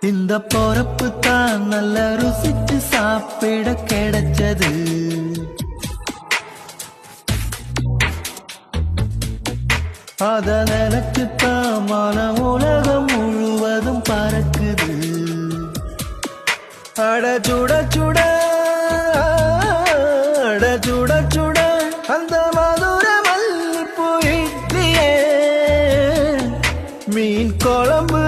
இந்த பொறப்பு தான் நல்ல ருசிச்சு சாப்பிட கிடைச்சது. அத நினைச்சுத்தான் மன உலகம் முழுவதும் பறக்குது. அட சுட சுட அட சுட சுட அந்த மதுர மல்லிப்பூ இட்லியே. மீன் குழம்பு